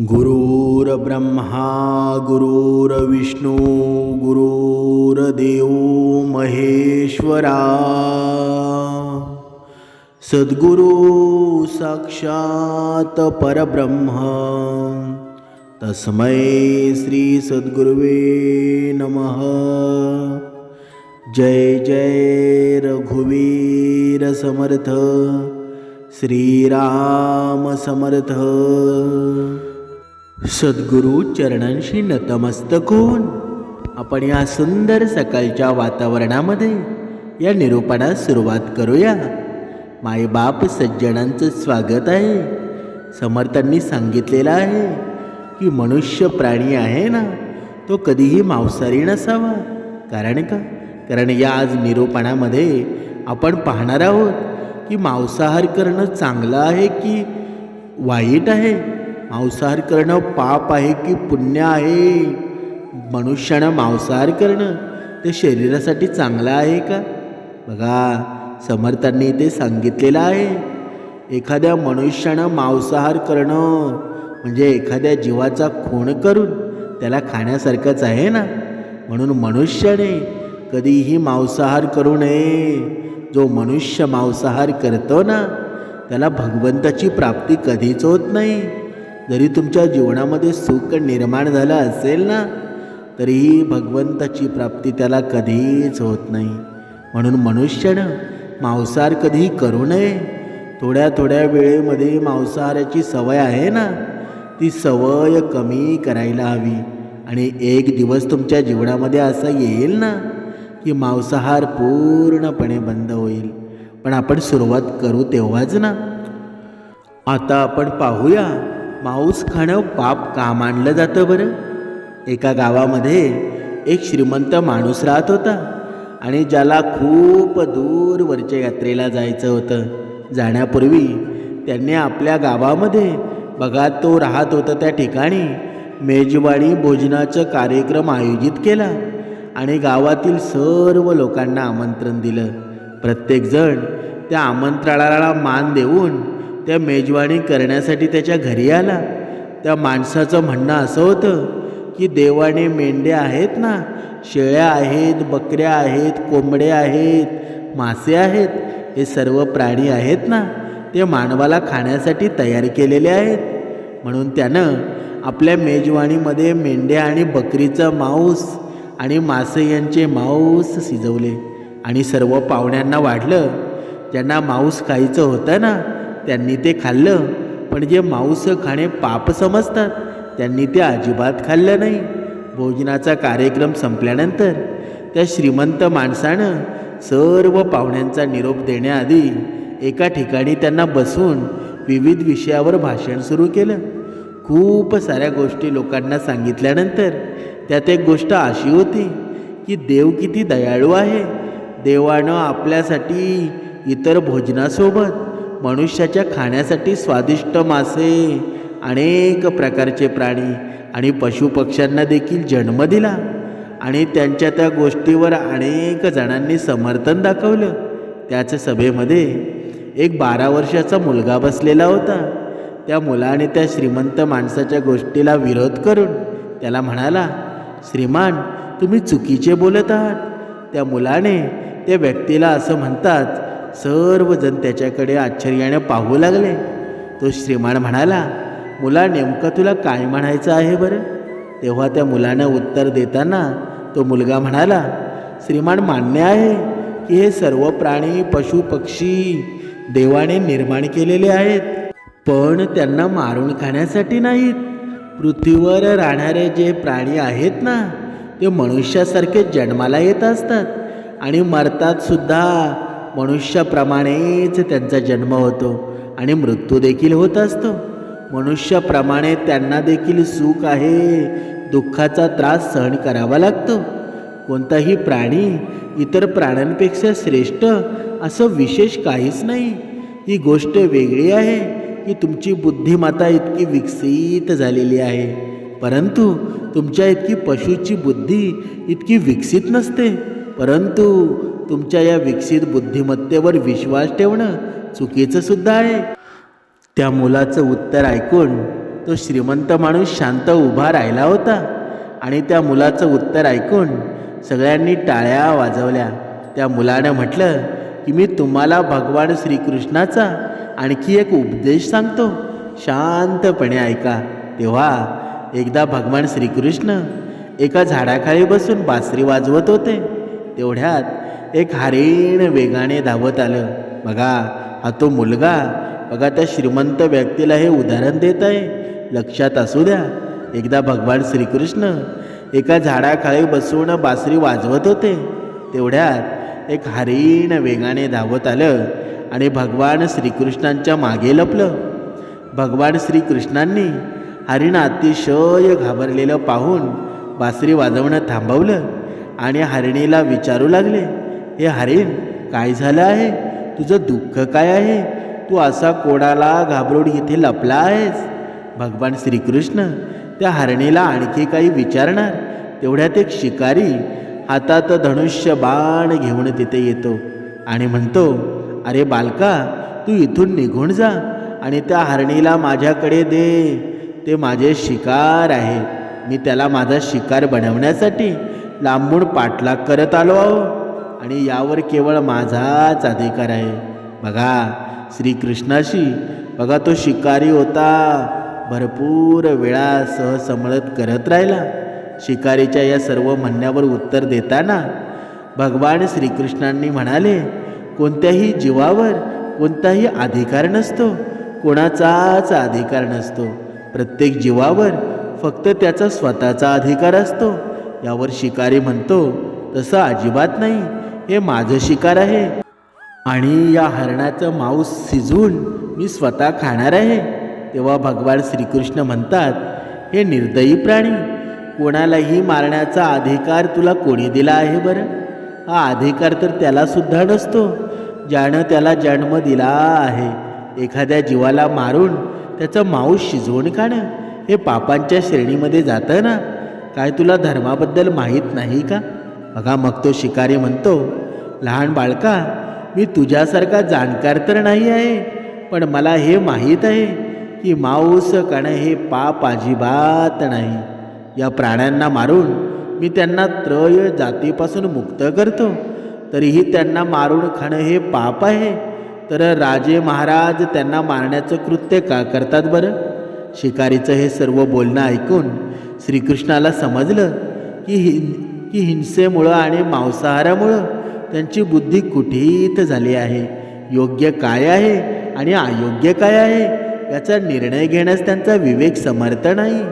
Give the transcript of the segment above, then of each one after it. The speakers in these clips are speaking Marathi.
गुरुर्ब्रह्मा गुरुर्विष्णू गुरुर्देव महेश्वरा। सद्गुरु साक्षात परब्रह्म। तस्मै श्री सद्गुरुवे नमः। जय जय रघुवीर समर्थ। श्रीराम समर्थ सद्गुरू चरणांशी नतमस्तक होऊन आपण या सुंदर सकाळच्या वातावरणामध्ये या निरूपणास सुरुवात करूया. मायबाप सज्जनांचं स्वागत आहे. समर्थांनी सांगितलेलं आहे की मनुष्य प्राणी आहे ना तो कधीही मांसाहारी नसावा. कारण का? कारण या आज निरूपणामध्ये आपण पाहणार आहोत की मांसाहार करणं चांगलं आहे की वाईट आहे? मांसाहार करणं पाप आहे की पुण्य आहे? मनुष्यानं मांसाहार करणं ते शरीरासाठी चांगलं आहे का? बघा समर्थांनी ते सांगितलेलं आहे. एखाद्या मनुष्यानं मांसाहार करणं म्हणजे एखाद्या जीवाचा खून करून त्याला खाण्यासारखंच आहे ना? म्हणून मनुष्याने कधीही मांसाहार करू नये. जो मनुष्य मांसाहार करतो ना त्याला भगवंताची प्राप्ती कधीच होत नाही. जरी तुमच्या जीवनामध्ये सुख निर्माण झालं असेल ना तरीही भगवंताची प्राप्ती त्याला कधीच होत नाही. म्हणून मनुष्यानं मांसाहार कधीही करू नये. थोड्या थोड्या वेळेमध्ये मांसाहाराची सवय आहे ना ती सवय कमी करायला हवी. आणि एक दिवस तुमच्या जीवनामध्ये असं येईल ना की मांसाहार पूर्णपणे बंद होईल. पण आपण सुरुवात करू तेव्हाच ना. आता आपण पाहूया मांस खाणं पाप का मानलं जातं बरं. एका गावामध्ये एक श्रीमंत माणूस राहत होता आणि ज्याला खूप दूरवरच्या यात्रेला जायचं होतं. जाण्यापूर्वी त्यांनी आपल्या गावामध्ये बघा तो राहत होता त्या ठिकाणी मेजवाणी भोजनाचा कार्यक्रम आयोजित केला आणि गावातील सर्व लोकांना आमंत्रण दिलं. प्रत्येकजण त्या आमंत्रणाला मान देऊन त्या मेजवानी करण्यासाठी त्याच्या घरी आला. त्या माणसाचं म्हणणं असं होतं की देवाने मेंढ्या आहेत ना शेळ्या आहेत बकऱ्या आहेत कोंबड्या आहेत मासे आहेत हे सर्व प्राणी आहेत ना ते मानवाला खाण्यासाठी तयार केलेले आहेत. म्हणून त्यानं आपल्या मेजवाणीमध्ये मेंढ्या आणि बकरीचं मांस आणि मासे यांचे मांस शिजवले. आणि सर्व पाहुण्यांना वाढलं. ज्यांना मांस खायचं होतं ना त्यांनी ते खाल्लं. पण जे मांसं खाणे पाप समजतात त्यांनी ते अजिबात खाल्लं नाही. भोजनाचा कार्यक्रम संपल्यानंतर त्या श्रीमंत माणसानं सर्व पाहुण्यांचा निरोप देण्याआधी एका ठिकाणी त्यांना बसून विविध विषयावर भाषण सुरू केलं. खूप साऱ्या गोष्टी लोकांना सांगितल्यानंतर त्यात एक गोष्ट अशी होती की देव किती दयाळू आहे. देवानं आपल्यासाठी इतर भोजनासोबत मनुष्याच्या खाण्यासाठी स्वादिष्ट मासे अनेक प्रकारचे प्राणी आणि पशुपक्ष्यांना देखील जन्म दिला. आणि त्यांच्या त्या गोष्टीवर अनेक जणांनी समर्थन दाखवलं. त्याच सभेमध्ये एक बारा वर्षाचा मुलगा बसलेला होता. त्या मुलाने त्या श्रीमंत माणसाच्या गोष्टीला विरोध करून त्याला म्हणाला श्रीमान तुम्ही चुकीचे बोलत आहात. त्या मुलाने त्या व्यक्तीला असं म्हणतात सर्वजण त्याच्याकडे आश्चर्याने पाहू लागले. तो श्रीमान म्हणाला मुला नेमकं तुला काय म्हणायचं आहे बरं? तेव्हा त्या मुलानं उत्तर देताना तो मुलगा म्हणाला श्रीमान मान्य आहे की हे सर्व प्राणी पशु पक्षी देवाने निर्माण केलेले आहेत पण त्यांना मारून खाण्यासाठी नाहीत. पृथ्वीवर राहणारे जे प्राणी आहेत ना ते मनुष्यासारखे जन्माला येत असतात आणि मरतात सुद्धा. मनुष्याप्रमाणेच त्यांचा जन्म होतो आणि मृत्यू देखील होत असतो. मनुष्याप्रमाणे त्यांना देखील सुख आहे दुःखाचा त्रास सहन करावा लागतो. कोणताही प्राणी इतर प्राण्यांपेक्षा श्रेष्ठ असं विशेष काहीच नाही. ही गोष्ट वेगळी आहे की तुमची बुद्धिमत्ता इतकी विकसित झालेली आहे परंतु तुमच्या इतकी पशुची बुद्धी इतकी विकसित नसते. परंतु तुमच्या या विकसित बुद्धिमत्तेवर विश्वास ठेवणं चुकीचं सुद्धा आहे. त्या मुलाचं उत्तर ऐकून तो श्रीमंत माणूस शांत उभा राहिला होता आणि त्या मुलाचं उत्तर ऐकून सगळ्यांनी टाळ्या वाजवल्या. त्या मुलानं म्हटलं की मी तुम्हाला भगवान श्रीकृष्णाचा आणखी एक उपदेश सांगतो. शांतपणे ऐका. तेव्हा एकदा भगवान श्रीकृष्ण एका झाडाखाली बसून बासरी वाजवत होते. तेवढ्यात एक हरिण वेगाने धावत आलं. बघा हा तो मुलगा बघा त्या श्रीमंत व्यक्तीला हे उदाहरण देत आहे. लक्षात असू द्या. एकदा भगवान श्रीकृष्ण एका झाडाखाली बसून बासरी वाजवत होते. तेवढ्यात एक हरिण वेगाने धावत आलं आणि भगवान श्रीकृष्णांच्या मागे लपलं. भगवान श्रीकृष्णांनी हरिण अतिशय घाबरलेलं पाहून बासरी वाजवणं थांबवलं आणि हरिणीला विचारू लागले. हे हरेन काय झालं आहे? तुझं दुःख काय आहे? तू असा कोणाला घाबरून इथे लपला आहेस? भगवान श्रीकृष्ण त्या हरणीला आणखी काही विचारणार? तेवढ्यात एक शिकारी हातात धनुष्य बाण घेऊन तिथे येतो आणि म्हणतो अरे बालका तू इथून निघून जा आणि त्या हरणीला माझ्याकडे दे. ते माझे शिकार आहे. मी त्याला माझा शिकार बनवण्यासाठी लांबून पाठलाग करत आलो आहो. आणि यावर केवळ माझाच अधिकार आहे. बघा श्रीकृष्णाशी बघा तो शिकारी होता भरपूर वेळा सहसमळत करत राहिला. शिकारीच्या या सर्व म्हणण्यावर उत्तर देताना भगवान श्रीकृष्णांनी म्हणाले कोणत्याही जीवावर कोणताही अधिकार नसतो कोणाचाच अधिकार नसतो. प्रत्येक जीवावर फक्त त्याचा स्वतःचा अधिकार असतो. यावर शिकारी म्हणतो तसं अजिबात नाही. हे माझं शिकार आहे. आणि या हरणाचं मांस शिजवून मी स्वतः खाणार आहे. तेव्हा भगवान श्रीकृष्ण म्हणतात हे निर्दयी प्राणी कोणालाही मारण्याचा अधिकार तुला कोणी दिला आहे बरं? हा अधिकार तर त्यालासुद्धा नसतो ज्यानं त्याला जन्म दिला आहे. एखाद्या जीवाला मारून त्याचं मांस शिजवून खाणं हे पापांच्या श्रेणीमध्ये जातं ना? काय तुला धर्माबद्दल माहीत नाही का? बघा मग तो शिकारी म्हणतो लहान बाळका मी तुझ्यासारखा जाणकार तर नाही आहे पण मला हे माहीत आहे की मांस खाणं हे पाप अजिबात नाही. या प्राण्यांना मारून मी त्यांना त्रय जातीपासून मुक्त करतो. तरीही त्यांना मारून खाणं हे पाप आहे. तर राजे महाराज त्यांना मारण्याचं कृत्य का करतात बरं? शिकारीचं हे सर्व बोलणं ऐकून श्रीकृष्णाला समजलं की हिं की हिंसेमुळं आणि मांसाहारामुळं त्यांची बुद्धी कुठीत झाली आहे? योग्य काय आहे आणि अयोग्य काय आहे? याचा निर्णय घेण्यास त्यांचा विवेक समर्थ नाही.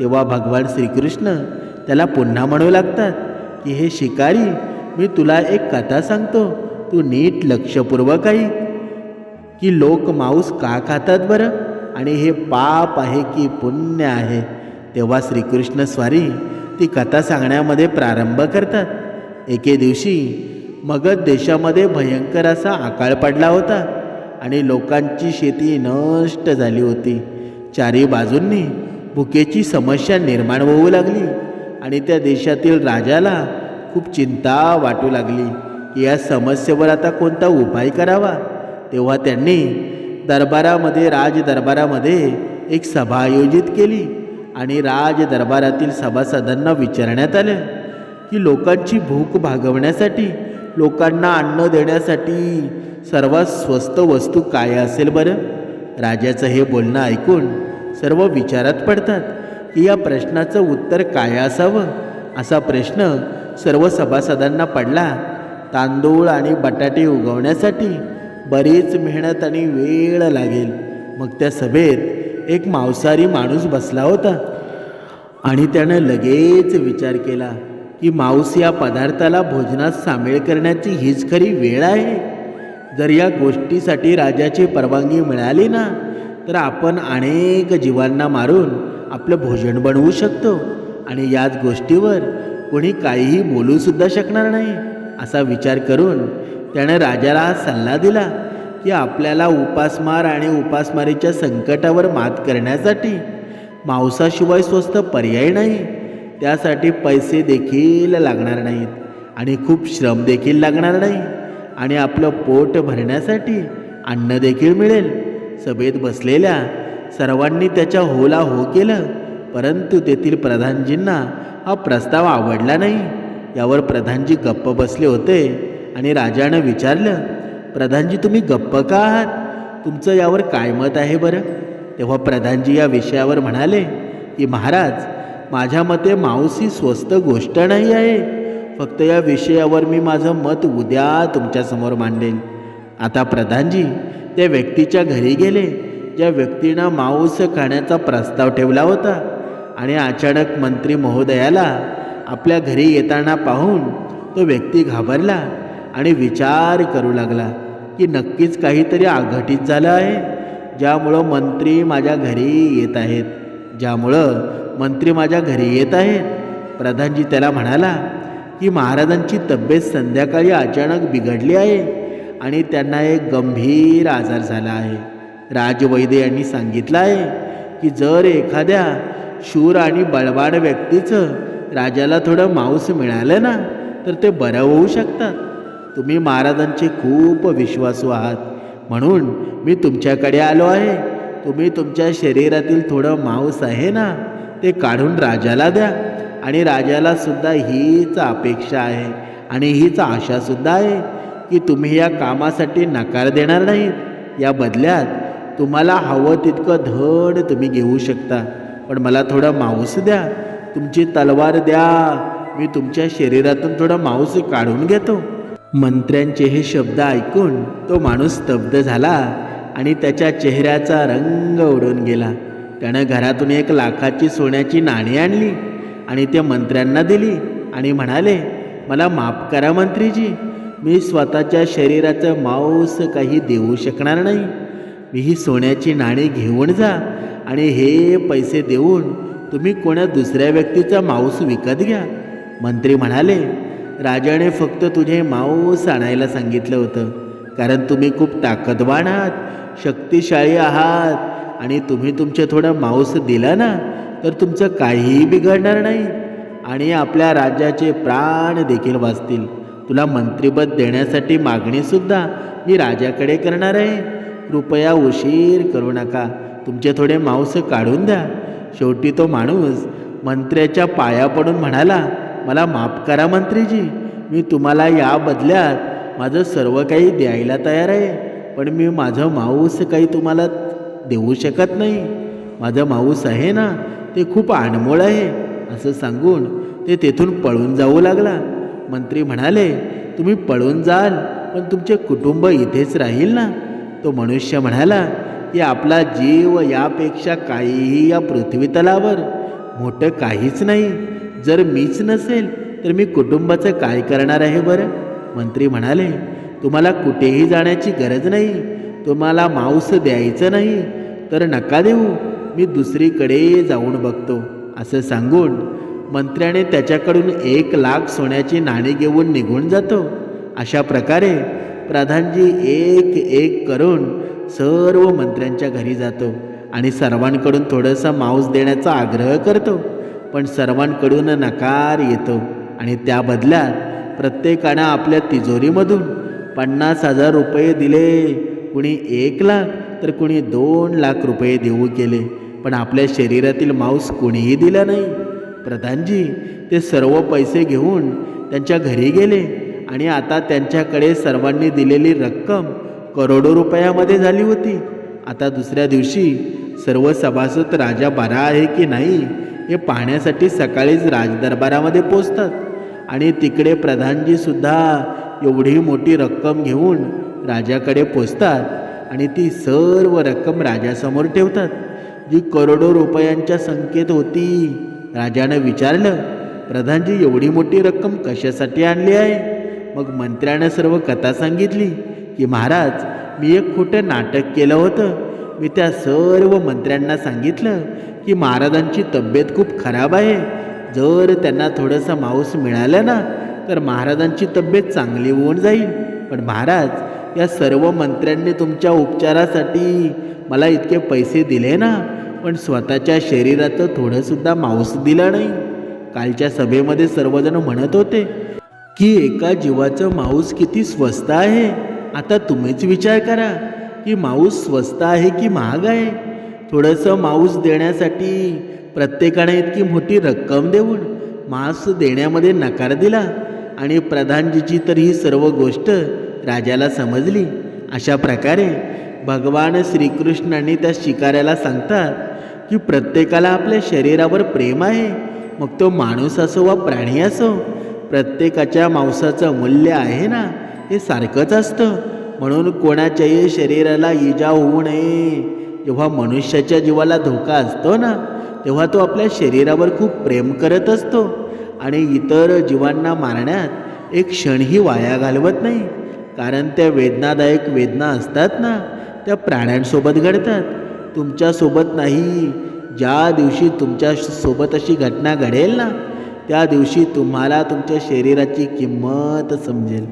तेव्हा भगवान श्रीकृष्ण त्याला पुन्हा म्हणू लागतात की हे शिकारी मी तुला एक कथा सांगतो. तू नीट लक्षपूर्वक आई की लोक मांस का खातात बरं? आणि हे पाप आहे की पुण्य आहे? तेव्हा श्रीकृष्ण स्वारी ती कथा सांगण्यामध्ये प्रारंभ करतात. एके दिवशी मगध देशामध्ये भयंकर असा आकाळ पडला होता आणि लोकांची शेती नष्ट झाली होती. चारी बाजूंनी भुकेची समस्या निर्माण होऊ लागली आणि त्या देशातील राजाला खूप चिंता वाटू लागली. की या समस्येवर आता कोणता उपाय करावा? तेव्हा त्यांनी दरबारामध्ये राजदरबारामध्ये एक सभा आयोजित केली आणि राज दरबारातील सभासदांना विचारण्यात आलं की लोकांची भूक भागवण्यासाठी लोकांना अन्न देण्यासाठी सर्वात स्वस्त वस्तू काय असेल बरं? राजाचं हे बोलणं ऐकून सर्व विचारात पडतात की या प्रश्नाचं उत्तर काय असावं? असा प्रश्न सर्व सभासदांना पडला. तांदूळ आणि बटाटे उगवण्यासाठी बरीच मेहनत आणि वेळ लागेल. मग त्या सभेत एक मांसाहारी माणूस बसला होता आणि त्यानं लगेच विचार केला. की मांस या पदार्थाला भोजनात सामील करण्याची हीच खरी वेळ आहे. जर या गोष्टीसाठी राजाची परवानगी मिळाली ना तर आपण अनेक जीवांना मारून आपलं भोजन बनवू शकतो आणि याच गोष्टीवर कोणी काहीही बोलूसुद्धा शकणार नाही असा विचार करून त्यानं राजाला हा सल्ला दिला की आपल्याला उपासमार आणि उपासमारीच्या संकटावर मात करण्यासाठी मांसाशिवाय स्वस्त पर्याय नाही. त्यासाठी पैसे देखील लागणार नाहीत. आणि खूप श्रम देखील लागणार नाही. आणि आपलं पोट भरण्यासाठी अन्न देखील मिळेल. सभेत बसलेल्या सर्वांनी त्याच्या होला हो केलं. परंतु तेथील प्रधानजींना हा प्रस्ताव आवडला नाही. यावर प्रधानजी गप्प बसले होते आणि राजानं विचारलं प्रधानजी तुम्ही गप्प का आहात? तुमचं यावर काय मत आहे बरं? तेव्हा प्रधानजी या विषयावर म्हणाले की महाराज माझ्या मते मांस ही स्वस्त गोष्ट नाही आहे. फक्त या विषयावर मी माझं मत उद्या तुमच्यासमोर मांडेन. आता प्रधानजी त्या व्यक्तीच्या घरी गेले. ज्या व्यक्तीनं मांस खाण्याचा प्रस्ताव ठेवला होता आणि अचानक मंत्री महोदयाला आपल्या घरी येताना पाहून तो व्यक्ती घाबरला आणि विचार करू लागला की नक्कीच काहीतरी आघटित झालं आहे ज्यामुळं मंत्री माझ्या घरी येत आहेत. ज्यामुळं मंत्री माझ्या घरी येत आहेत. प्रधानजी त्याला म्हणाला की महाराजांची तब्येत संध्याकाळी अचानक बिघडली आहे आणि त्यांना एक गंभीर आजार झाला आहे. राजवैद्य यांनी सांगितलं आहे की जर एखाद्या शूर आणि बळवान व्यक्तीचं राजाला थोडं मांस मिळालं ना तर ते बरं होऊ शकतात. तुम्ही महाराजांचे खूप विश्वासू आहात. म्हणून मी तुमच्याकडे आलो आहे. तुम्ही तुमच्या शरीरातील थोडं मांस आहे ना ते काढून राजाला द्या. आणि राजाला सुद्धा हीच अपेक्षा आहे. आणि हीच आशासुद्धा आहे की तुम्ही या कामासाठी नकार देणार नाहीत. या बदल्यात तुम्हाला हवं तितकं धड तुम्ही घेऊ शकता. पण मला थोडं मांस द्या. तुमची तलवार द्या. मी तुमच्या शरीरातून थोडं मांस काढून घेतो. मंत्र्यांचे हे शब्द ऐकून तो माणूस स्तब्ध झाला आणि त्याच्या चेहऱ्याचा रंग उडून गेला. त्यानं घरातून एक लाखाची सोन्याची नाणी आणली आणि त्या मंत्र्यांना दिली आणि म्हणाले मला माफ करा मंत्रीजी मी स्वतःच्या शरीराचं मांस काही देऊ शकणार नाही. मी ही सोन्याची नाणी घेऊन जा आणि हे पैसे देऊन तुम्ही कोणा दुसऱ्या व्यक्तीचा मांस विकत घ्या. मंत्री म्हणाले राजाने फक्त तुझे मांस आणायला सांगितलं होतं कारण तुम्ही खूप ताकदवान आहात शक्तिशाळी आहात. आणि तुम्ही तुमचे थोडं मांस दिला ना तर तुमचं काहीही बिघडणार नाही. आणि आपल्या राज्याचे प्राण देखील वाचतील. तुला मंत्रिपद देण्यासाठी मागणीसुद्धा मी राजाकडे करणार आहे. कृपया उशीर करू नका. तुमचे थोडे मांस काढून द्या. शेवटी तो माणूस मंत्र्याच्या पाया पडून म्हणाला मला माफ करा मंत्रीजी मी तुम्हाला या बदल्यात माझं सर्व काही द्यायला तयार आहे. पण मी माझं मांस काही तुम्हाला देऊ शकत नाही. माझा माऊस आहे ना ते खूप अनमोल आहे असं सांगून ते तेथून पळून जाऊ लागला. मंत्री म्हणाले तुम्ही पळून जाल पण तुमचे कुटुंब इथेच राहील ना? तो मनुष्य म्हणाला की आपला जीव यापेक्षा काहीही या पृथ्वीतलावर मोठं काहीच नाही. जर मीच नसेल तर मी कुटुंबाचं काय करणार आहे बरं? मंत्री म्हणाले तुम्हाला कुठेही जाण्याची गरज नाही. तुम्हाला मांस द्यायचं नाही तर नका देऊ. मी दुसरीकडे जाऊन बघतो असं सांगून मंत्र्याने त्याच्याकडून एक लाख सोन्याची नाणी घेऊन निघून जातो. अशा प्रकारे प्रधानजी एक एक करून सर्व मंत्र्यांच्या घरी जातो आणि सर्वांकडून थोडंसं मांस देण्याचा आग्रह करतो. पण सर्वांकडून नकार येतो आणि त्या बदल्यात प्रत्येकानं आपल्या तिजोरीमधून पन्नास हजार रुपये दिले. कुणी एक लाख तर कुणी दोन लाख रुपये देऊ केले पण आपल्या शरीरातील मांस कुणीही दिला नाही. प्रधानजी ते सर्व पैसे घेऊन त्यांच्या घरी गेले आणि आता त्यांच्याकडे सर्वांनी दिलेली रक्कम करोडो रुपयामध्ये झाली होती. आता दुसऱ्या दिवशी सर्व सभासद राजा बरा आहे की नाही हे पाहण्यासाठी सकाळीच राजदरबारामध्ये पोचतात आणि तिकडे प्रधानजीसुद्धा एवढी मोठी रक्कम घेऊन राजाकडे पोचतात आणि ती सर्व रक्कम राजासमोर ठेवतात. जी करोडो रुपयांच्या संख्येत होती राजानं विचारलं प्रधानजी एवढी मोठी रक्कम कशासाठी आणली आहे? मग मंत्र्यानं सर्व कथा सांगितली की महाराज मी एक खोटं नाटक केलं होतं. मी त्या सर्व मंत्र्यांना सांगितलं की महाराजांची तब्येत खूप खराब आहे. जर त्यांना थोडंसं मांस मिळालं ना तर महाराजांची तब्येत चांगली होऊन जाईल. पण महाराज या सर्व मंत्र्यांनी तुमच्या उपचारासाठी मला इतके पैसे दिले ना पण स्वतःच्या शरीराचं थोडंसुद्धा मांस दिलं नाही. कालच्या सभेमध्ये सर्वजण म्हणत होते की एका जीवाचं मांस किती स्वस्त आहे? आता तुम्हीच विचार करा की मांस स्वस्त आहे की महाग आहे? थोडंसं मांस देण्यासाठी प्रत्येकाने इतकी मोठी रक्कम देऊन मांस देण्यामध्ये नकार दिला आणि प्रधानजीची तर ही सर्व गोष्ट राजाला समजली. अशा प्रकारे भगवान श्रीकृष्णांनी त्या शिकाऱ्याला सांगतात की प्रत्येकाला आपल्या शरीरावर प्रेम आहे. मग तो माणूस असो वा प्राणी असो प्रत्येकाच्या मांसाचं मूल्य आहे ना हे सारखंच असतं. म्हणून कोणाच्याही शरीराला इजा होऊ नये. जेव्हा मनुष्याच्या जीवाला धोका असतो ना तेव्हा तो आपल्या शरीरावर खूप प्रेम करत असतो. आणि इतर जीवांना मारण्यात एक क्षणही वाया घालवत नाही. कारण त्या वेदनादायक वेदना असतात ना त्या प्राण्यांसोबत घडतात. तुमच्यासोबत नाही ज्या दिवशी तुमच्यासोबत अशी घटना घडेल ना त्या दिवशी तुम्हाला तुमच्या शरीराची किंमत समजेल.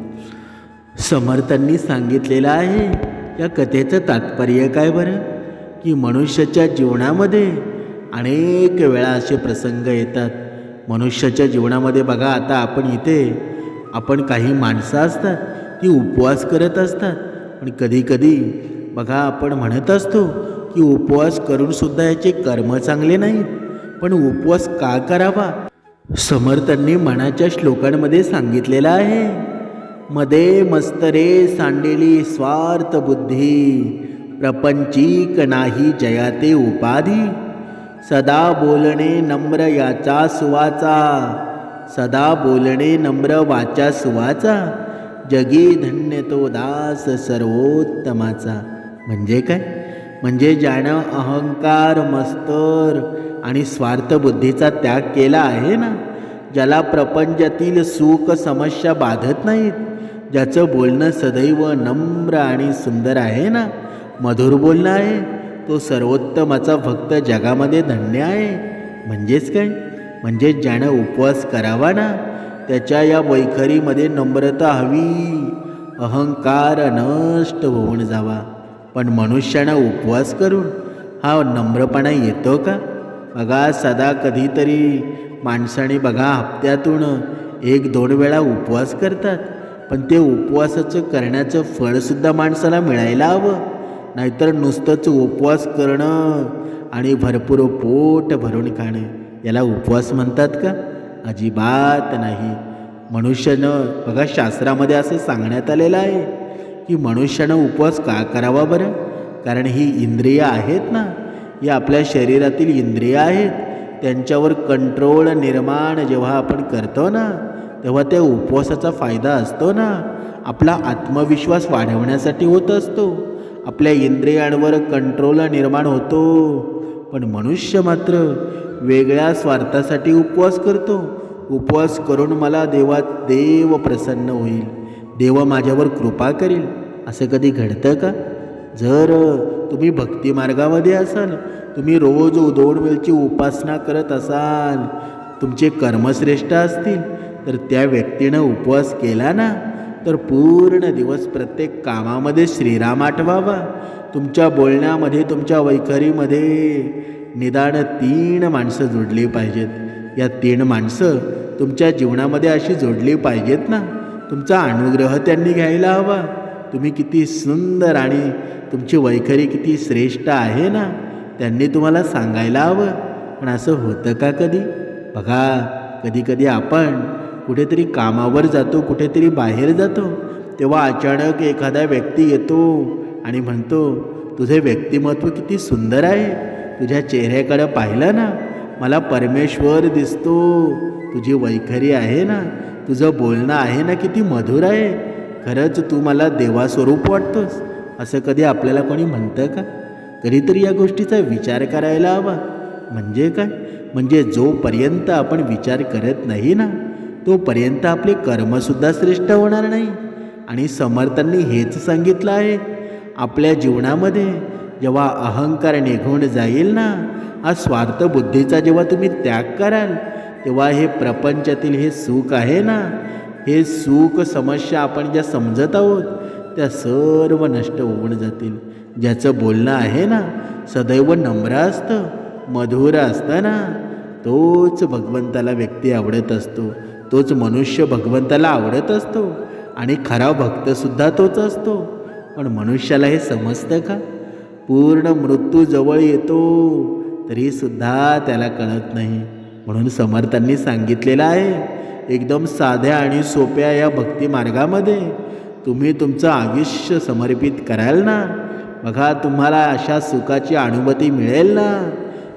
समर्थांनी सांगितलेलं आहे या कथेचं तात्पर्य काय बरं? की मनुष्याच्या जीवनामध्ये अनेक वेळा असे प्रसंग येतात. मनुष्याच्या जीवनामध्ये बघा आता आपण इथे आपण काही माणसं असतात ती उपवास करत असतात. पण कधीकधी बघा आपण म्हणत असतो की उपवास करूनसुद्धा याचे कर्म चांगले नाहीत. पण उपवास का करावा? समर्थांनी मनाच्या श्लोकांमध्ये सांगितलेलं आहे. मध्ये मस्तरे सांडेली स्वार्थ बुद्धी प्रपंचिक नाही जयाते उपाधी. सदा बोलणे नम्र याचा सुवाचा सदा बोलणे नम्र वाचा सुवाचा. जगी धन्य तो दास सर्वोत्तमाचा. म्हणजे काय? म्हणजे ज्यानं अहंकार मस्तर आणि स्वार्थबुद्धीचा त्याग केला आहे ना ज्याला प्रपंचातील सुख समस्या बाधत नाहीत ज्याचं बोलणं सदैव नम्र आणि सुंदर आहे ना मधुर बोलणं आहे तो सर्वोत्तमाचा फक्त जगामध्ये धन्य आहे. म्हणजेच काय? म्हणजे ज्यानं उपवास करावा ना त्याच्या या वैखरीमध्ये नम्रता हवी. अहंकार नष्ट होऊन जावा. पण मनुष्यानं उपवास करून हा नम्रपणा येतो का? बघा सदा कधीतरी माणसाने बघा हप्त्यातून एक दोन वेळा उपवास करतात. पण ते उपवासाचं करण्याचं फळसुद्धा माणसाला मिळायला हवं. नाहीतर नुसतंच उपवास करणं आणि भरपूर पोट भरून खाणं याला उपवास म्हणतात का? अजिबात नाही. मनुष्यानं बघा शास्त्रामध्ये असं सांगण्यात आलेलं आहे की मनुष्यानं उपवास का करावा बरं? कारण ही इंद्रिय आहेत ना ही आपल्या शरीरातील इंद्रिय आहेत. त्यांच्यावर कंट्रोल निर्माण जेव्हा आपण करतो ना तेव्हा त्या उपवासाचा फायदा असतो ना. आपला आत्मविश्वास वाढवण्यासाठी होत असतो. आपल्या इंद्रियांवर कंट्रोल निर्माण होतो. पण मनुष्य मात्र वेगळ्या स्वार्थासाठी उपवास करतो. उपवास करून मला देवा देव प्रसन्न होईल. देव माझ्यावर कृपा करेल. असं कधी घडतं का? जर तुम्ही भक्ती मार्गामध्ये असाल तुम्ही रोज दोन वेळची उपासना करत असाल तुमचे कर्मश्रेष्ठ असतील तर त्या व्यक्तीनं उपवास केला ना तर पूर्ण दिवस प्रत्येक कामामध्ये श्रीराम आठवावा. तुमच्या बोलण्यामध्ये तुमच्या वैखरीमध्ये निदान तीन माणसं जोडली पाहिजेत. या तीन माणसं तुमच्या जीवनामध्ये अशी जोडली पाहिजेत ना. तुमचा अनुग्रह त्यांनी घ्यायला हवा. तुम्ही किती सुंदर आणि तुमची वैखरी किती श्रेष्ठ आहे ना त्यांनी तुम्हाला सांगायला हवं. पण असं होतं का कधी? बघा कधी कधी आपण कुठेतरी कामावर जातो कुठेतरी बाहेर जातो. तेव्हा अचानक एखादा व्यक्ती येतो आणि म्हणतो तुझे व्यक्तिमत्व किती सुंदर आहे. तुझ्या चेहऱ्याकडं पाहिलं ना मला परमेश्वर दिसतो. तुझी वैखरी आहे ना तुझं बोलणं आहे ना किती मधुर आहे. खरंच तू मला देवास्वरूप वाटतोस. असं कधी आपल्याला कोणी म्हणतं का? कधीतरी या गोष्टीचा विचार करायला हवा. म्हणजे काय? म्हणजे जोपर्यंत आपण विचार करत नाही ना तोपर्यंत आपले कर्मसुद्धा श्रेष्ठ होणार नाही. आणि समर्थांनी हेच सांगितलं आहे आपल्या जीवनामध्ये जेव्हा अहंकार निघून जाईल ना हा स्वार्थ बुद्धीचा जेव्हा तुम्ही त्याग कराल तेव्हा हे प्रपंचातील हे सुख आहे ना? हे सुख समस्या आपण ज्या समजत आहोत त्या सर्व नष्ट होऊन जातील. ज्याचं बोलणं आहे ना सदैव नम्र असतं मधुर असतं ना तोच भगवंताला व्यक्ती आवडत असतो. तोच मनुष्य भगवंताला आवडत असतो. आणि खरा भक्तसुद्धा तोच असतो. पण मनुष्याला हे समजतं का? पूर्ण मृत्यू जवळ येतो तरी सुद्धा त्याला कळत नाही. म्हणून समर्थांनी सांगितलेलं आहे एकदम साध्या आणि सोप्या या भक्ती मार्गामध्ये तुम्ही तुमचं आयुष्य समर्पित कराल ना? बघा तुम्हाला अशा सुखाची अनुभूती मिळेल ना?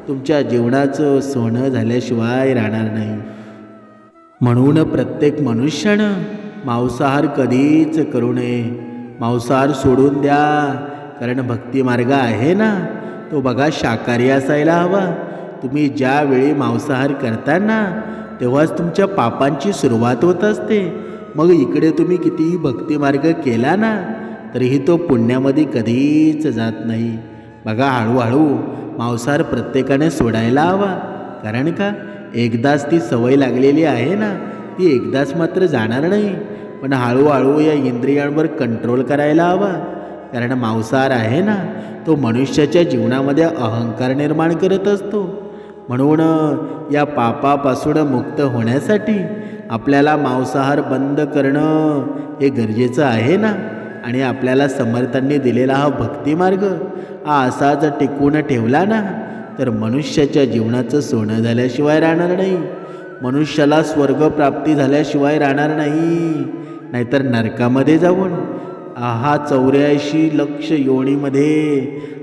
तुमच्या जीवनाचं सोनं झाल्याशिवाय राहणार नाही. म्हणून प्रत्येक मनुष्यानं मांसाहार कधीच करू नये. मांसाहार सोडून द्या. कारण भक्ती मार्ग आहे ना. तो बघा शाकाहारी असायला हवा. तुम्ही ज्यावेळी मांसाहार करताना तेव्हाच तुमच्या पापांची सुरुवात होत असते. मग इकडे तुम्ही कितीही भक्तिमार्ग केला ना तरीही तो पुण्यामध्ये कधीच जात नाही. बघा हळूहळू मांसाहार प्रत्येकाने सोडायला हवा. कारण का? एकदाच ती सवय लागलेली आहे ना. ती एकदाच मात्र जाणार नाही. पण हळूहळू या इंद्रियांवर कंट्रोल करायला हवा. कारण मांसाहार आहे ना तो मनुष्याच्या जीवनामध्ये अहंकार निर्माण करत असतो. म्हणून या पापापासून मुक्त होण्यासाठी आपल्याला मांसाहार बंद करणं हे गरजेचं आहे ना? आणि आपल्याला समर्थांनी दिलेला हा भक्तिमार्ग हा असाच टिकून ठेवला ना तर मनुष्याच्या जीवनाचं सोनं झाल्याशिवाय राहणार नाही. मनुष्याला स्वर्गप्राप्ती झाल्याशिवाय राहणार नाही. नाहीतर नरकामध्ये जाऊन हा चौऱ्याऐंशी लक्ष योणीमध्ये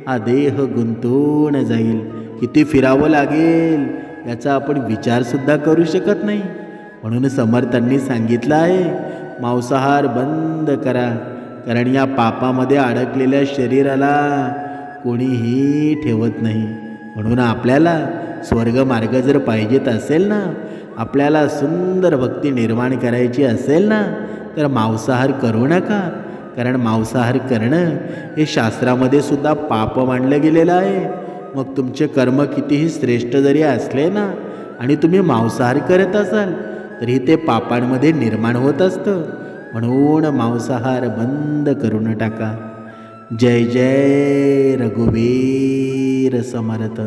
हा देह गुंतून जाईल. किती फिरावं लागेल याचा आपण विचारसुद्धा करू शकत नाही. म्हणून समर्थांनी सांगितलं आहे मांसाहार बंद करा. कारण या पापामध्ये अडकलेल्या शरीराला कोणीही ठेवत नाही. म्हणून आपल्याला स्वर्गमार्ग जर पाहिजेत असेल ना आपल्याला सुंदर भक्ती निर्माण करायची असेल ना तर मांसाहार करू नका. कारण मांसाहार करणं हे शास्त्रामध्ये सुद्धा पाप मानलं गेलेलं आहे. मग तुमचे कर्म कितीही श्रेष्ठ जरी असले ना आणि तुम्ही मांसाहार करत असाल तरी ते पापांमध्ये निर्माण होत असतं. म्हणून मांसाहार बंद करून टाका. जय जय रघुवीर समर्थ.